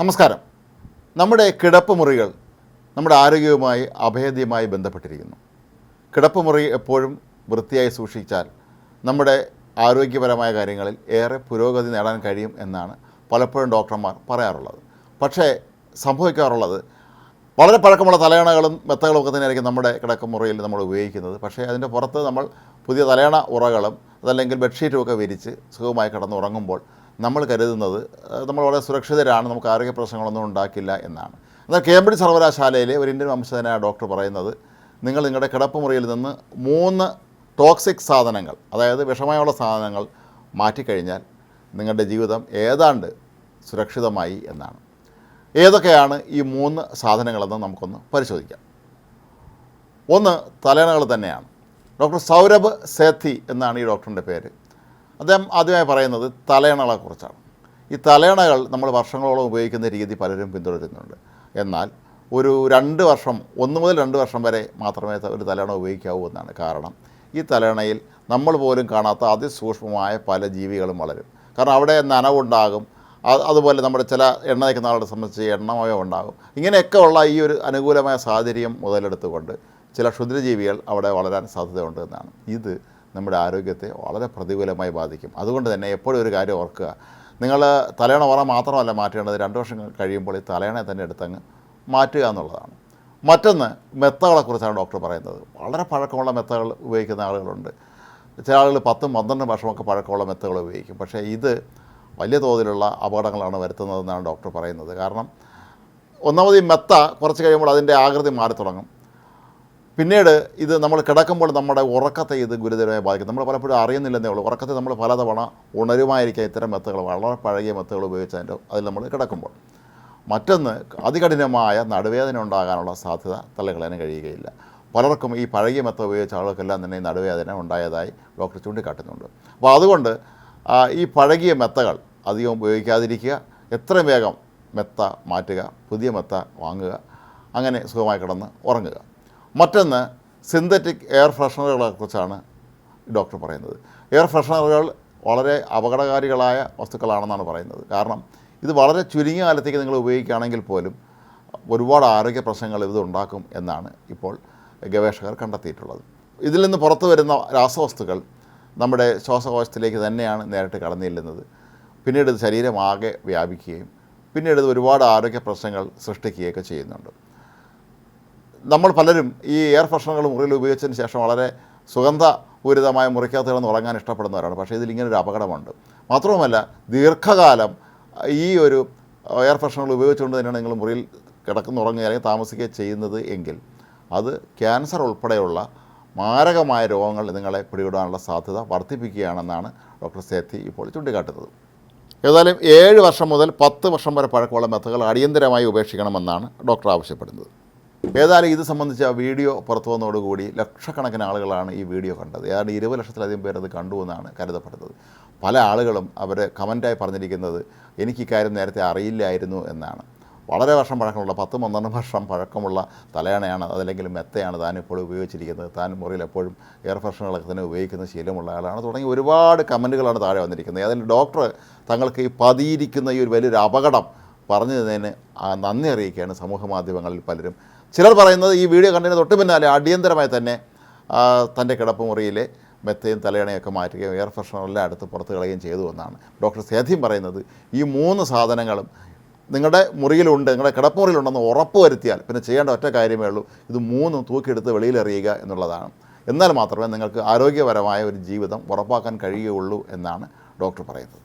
നമസ്കാരം. നമ്മുടെ കിടപ്പ് മുറികൾ നമ്മുടെ ആരോഗ്യവുമായി അഭേദ്യമായി ബന്ധപ്പെട്ടിരിക്കുന്നു. കിടപ്പ് മുറി എപ്പോഴും വൃത്തിയായി സൂക്ഷിച്ചാൽ നമ്മുടെ ആരോഗ്യപരമായ കാര്യങ്ങളിൽ ഏറെ പുരോഗതി നേടാൻ കഴിയും എന്നാണ് പലപ്പോഴും ഡോക്ടർമാർ പറയാറുള്ളത്. പക്ഷേ സംഭവിക്കാറുള്ളത് വളരെ പഴക്കമുള്ള തലയണകളും മെത്തകളും ഒക്കെ തന്നെയായിരിക്കും നമ്മുടെ കിടക്കമുറിയിൽ നമ്മൾ ഉപയോഗിക്കുന്നത്. പക്ഷേ അതിന്റെ പുറത്ത് നമ്മൾ പുതിയ തലയണ ഉറകളും അതല്ലെങ്കിൽ ബെഡ്ഷീറ്റും ഒക്കെ വിരിച്ച് സുഖമായി കിടന്നുറങ്ങുമ്പോൾ നമ്മൾ കരുതുന്നത് നമ്മൾ വളരെ സുരക്ഷിതരാണ് നമുക്ക് ആരോഗ്യ പ്രശ്നങ്ങളൊന്നും ഉണ്ടാക്കില്ല എന്നാണ്. എന്നാൽ കേംബ്രിഡ്ജ് സർവകലാശാലയിലെ ഒരു ഇന്ത്യൻ വംശജനായ ഡോക്ടർ പറയുന്നത് നിങ്ങൾ നിങ്ങളുടെ കിടപ്പുമുറിയിൽ നിന്ന് മൂന്ന് ടോക്സിക് സാധനങ്ങൾ അതായത് വിഷമയമുള്ള സാധനങ്ങൾ മാറ്റിക്കഴിഞ്ഞാൽ നിങ്ങളുടെ ജീവിതം ഏതാണ്ട് സുരക്ഷിതമായി എന്നാണ്. ഏതൊക്കെയാണ് ഈ മൂന്ന് സാധനങ്ങളെന്ന് നമുക്കൊന്ന് പരിശോധിക്കാം. ഒന്ന് തലേണകൾ തന്നെയാണ്. ഡോക്ടർ സൗരഭ് സേത്തി എന്നാണ് ഈ ഡോക്ടറിന്റെ പേര്. അദ്ദേഹം ആദ്യമായി പറയുന്നത് തലയണകളെക്കുറിച്ചാണ്. ഈ തലയണകൾ നമ്മൾ വർഷങ്ങളോളം ഉപയോഗിക്കുന്ന രീതി പലരും പിന്തുടരുന്നുണ്ട്. എന്നാൽ ഒരു രണ്ട് വർഷം ഒന്ന് മുതൽ രണ്ട് വർഷം വരെ മാത്രമേ ഒരു തലയണ ഉപയോഗിക്കാവൂ എന്നാണ് കാരണം. ഈ തലയണയിൽ നമ്മൾ പോലും കാണാത്ത അതിസൂക്ഷ്മമായ പല ജീവികളും വളരും. കാരണം അവിടെ നനവുണ്ടാകും. അത് അതുപോലെ നമ്മുടെ ചില എണ്ണ നയിക്കുന്ന ആളുടെ സംബന്ധിച്ച് എണ്ണമയോ ഉണ്ടാകും. ഇങ്ങനെയൊക്കെ ഉള്ള ഈ ഒരു അനുകൂലമായ സാഹചര്യം മുതലെടുത്തുകൊണ്ട് ചില ക്ഷുദ്രജീവികൾ അവിടെ വളരാൻ സാധ്യതയുണ്ട് എന്നാണ്. ഇത് നമ്മുടെ ആരോഗ്യത്തെ വളരെ പ്രതികൂലമായി ബാധിക്കും. അതുകൊണ്ട് തന്നെ എപ്പോഴും ഒരു കാര്യം ഓർക്കുക. നിങ്ങൾ തലയണ ഉറ മാത്രമല്ല മാറ്റേണ്ടത്. രണ്ട് വർഷം കഴിയുമ്പോൾ ഈ തലയണയെ തന്നെ എടുത്തങ്ങ് മാറ്റുക എന്നുള്ളതാണ്. മറ്റൊന്ന് മെത്തകളെക്കുറിച്ചാണ് ഡോക്ടർ പറയുന്നത്. വളരെ പഴക്കമുള്ള മെത്തകൾ ഉപയോഗിക്കുന്ന ആളുകളുണ്ട്. ചില ആളുകൾ പത്തും പന്ത്രണ്ടും വർഷമൊക്കെ പഴക്കമുള്ള മെത്തകൾ ഉപയോഗിക്കും. പക്ഷേ ഇത് വലിയ തോതിലുള്ള അപകടങ്ങളാണ് വരുത്തുന്നതെന്നാണ് ഡോക്ടർ പറയുന്നത്. കാരണം ഒന്നാമത് ഈ മെത്ത കുറച്ച് കഴിയുമ്പോൾ അതിന്റെ ആകൃതി മാറി തുടങ്ങും പിന്നീട് ഇത് നമ്മൾ കിടക്കുമ്പോൾ നമ്മുടെ ഉറക്കത്തെ ഇത് ഗുരുതരമായി ബാധിക്കും. നമ്മൾ പലപ്പോഴും അറിയുന്നില്ലെന്നേ ഉള്ളൂ. ഉറക്കത്തെ നമ്മൾ പലതവണ ഉണരുമായിരിക്കാം ഇത്തരം മെത്തുകൾ വളരെ പഴകിയ മെത്തുകൾ ഉപയോഗിച്ച് അതിന്റെ അതിൽ നമ്മൾ കിടക്കുമ്പോൾ. മറ്റൊന്ന് അതികഠിനമായ നടുവേദന ഉണ്ടാകാനുള്ള സാധ്യത തള്ളിക്കളയാൻ കഴിയുകയില്ല. പലർക്കും ഈ പഴകിയ മെത്ത ഉപയോഗിച്ച ആളുകൾക്കെല്ലാം തന്നെ ഈ നടുവേദന ഉണ്ടായതായി ഡോക്ടർ ചൂണ്ടിക്കാട്ടുന്നുണ്ട്. അപ്പോൾ അതുകൊണ്ട് ഈ പഴകിയ മെത്തകൾ അധികം ഉപയോഗിക്കാതിരിക്കുക. എത്രയും വേഗം മെത്ത മാറ്റുക പുതിയ മെത്ത വാങ്ങുക അങ്ങനെ സുഖമായി കിടന്ന് ഉറങ്ങുക. മറ്റൊന്ന് സിന്തറ്റിക് എയർ ഫ്രഷ്നറുകളെക്കുറിച്ചാണ് ഡോക്ടർ പറയുന്നത്. എയർ ഫ്രഷ്നറുകൾ വളരെ അപകടകാരികളായ വസ്തുക്കളാണെന്നാണ് പറയുന്നത്. കാരണം ഇത് വളരെ ചുരുങ്ങിയ കാലത്തേക്ക് നിങ്ങൾ ഉപയോഗിക്കുകയാണെങ്കിൽ പോലും ഒരുപാട് ആരോഗ്യ പ്രശ്നങ്ങൾ ഇത് ഉണ്ടാക്കും എന്നാണ് ഇപ്പോൾ ഗവേഷകർ കണ്ടെത്തിയിട്ടുള്ളത്. ഇതിൽ നിന്ന് പുറത്തു വരുന്ന രാസവസ്തുക്കൾ നമ്മുടെ ശ്വാസകോശത്തിലേക്ക് തന്നെയാണ് നേരിട്ട് കടന്നു ചെല്ലുന്നത്. പിന്നീട് ഇത് ശരീരമാകെ വ്യാപിക്കുകയും പിന്നീട് ഇത് ഒരുപാട് ആരോഗ്യ പ്രശ്നങ്ങൾ സൃഷ്ടിക്കുകയൊക്കെ ചെയ്യുന്നുണ്ട്. നമ്മൾ പലരും ഈ എയർ ഫ്രഷനറുകൾ മുറിയിൽ ഉപയോഗിച്ചതിന് ശേഷം വളരെ സുഗന്ധപൂരിതമായ മുറിക്കകത്ത് കിടന്ന് ഉറങ്ങാൻ ഇഷ്ടപ്പെടുന്നവരാണ്. പക്ഷേ ഇതിൽ ഇങ്ങനൊരു അപകടമുണ്ട്. മാത്രവുമല്ല ദീർഘകാലം ഈ ഒരു എയർ ഫ്രഷനറുകൾ ഉപയോഗിച്ചുകൊണ്ട് തന്നെയാണ് നിങ്ങൾ മുറിയിൽ കിടക്കുന്നുറങ്ങുക അല്ലെങ്കിൽ താമസിക്കുക ചെയ്യുന്നത് എങ്കിൽ അത് ക്യാൻസർ ഉൾപ്പെടെയുള്ള മാരകമായ രോഗങ്ങൾ നിങ്ങളെ പിടികൂടാനുള്ള സാധ്യത വർദ്ധിപ്പിക്കുകയാണെന്നാണ് ഡോക്ടർ സേത്തി ഇപ്പോൾ ചൂണ്ടിക്കാട്ടുന്നത്. ഏതായാലും ഏഴ് വർഷം മുതൽ പത്ത് വർഷം വരെ പഴക്കമുള്ള മെത്തകൾ അടിയന്തരമായി ഉപേക്ഷിക്കണമെന്നാണ് ഡോക്ടർ ആവശ്യപ്പെടുന്നത്. ഏതായാലും ഇത് സംബന്ധിച്ച വീഡിയോ പുറത്തു വന്നതോടുകൂടി ലക്ഷക്കണക്കിന് ആളുകളാണ് ഈ വീഡിയോ കണ്ടത്. ഏതാണ്ട് ഇരുപത് ലക്ഷത്തിലധികം പേരത് കണ്ടു എന്നാണ് കരുതപ്പെടുന്നത്. പല ആളുകളും അവർ കമന്റായി പറഞ്ഞിരിക്കുന്നത് എനിക്ക് ഇക്കാര്യം നേരത്തെ അറിയില്ലായിരുന്നു എന്നാണ്. വളരെ വർഷം പഴക്കമുള്ള പത്ത് പന്ത്രണ്ട് വർഷം പഴക്കമുള്ള തലയണയാണ് അതല്ലെങ്കിൽ മെത്തയാണ് താൻ ഇപ്പോൾ ഉപയോഗിച്ചിരിക്കുന്നത്. താൻ മുറിയിൽ എപ്പോഴും എയർ ഫ്രഷനുകളൊക്കെ തന്നെ ഉപയോഗിക്കുന്ന ശീലമുള്ള ആളാണ്. തുടങ്ങി ഒരുപാട് കമന്റുകളാണ് താഴെ വന്നിരിക്കുന്നത്. അതിൽ ഡോക്ടർ തങ്ങൾക്ക് ഈ പതിയിരിക്കുന്ന ഈ ഒരു വലിയൊരു അപകടം പറഞ്ഞു തന്നതിന് നന്ദി അറിയിക്കുകയാണ് സമൂഹ മാധ്യമങ്ങളിൽ പലരും. ചിലർ പറയുന്നത് ഈ വീഡിയോ കണ്ടതിന് തൊട്ട് പിന്നാലെ അടിയന്തരമായി തന്നെ തന്റെ കിടപ്പുമുറിയിലെ മെത്തയും തലയണയൊക്കെ മാറ്റുകയും എയർ ഫ്രഷ്നറെല്ലാം അടുത്ത് പുറത്ത് കളയുകയും ചെയ്തു എന്നാണ്. ഡോക്ടർ സേധ്യം പറയുന്നത് ഈ മൂന്ന് സാധനങ്ങളും നിങ്ങളുടെ മുറിയിലുണ്ട് നിങ്ങളുടെ കിടപ്പുമുറിയിലുണ്ടെന്ന് ഉറപ്പ് വരുത്തിയാൽ പിന്നെ ചെയ്യേണ്ട ഒറ്റ കാര്യമേ ഉള്ളൂ ഇത് മൂന്നും തൂക്കിയെടുത്ത് വെളിയിലെറിയുക എന്നുള്ളതാണ്. എന്നാൽ മാത്രമേ നിങ്ങൾക്ക് ആരോഗ്യപരമായ ഒരു ജീവിതം ഉറപ്പാക്കാൻ കഴിയുകയുള്ളൂ എന്നാണ് ഡോക്ടർ പറയുന്നത്.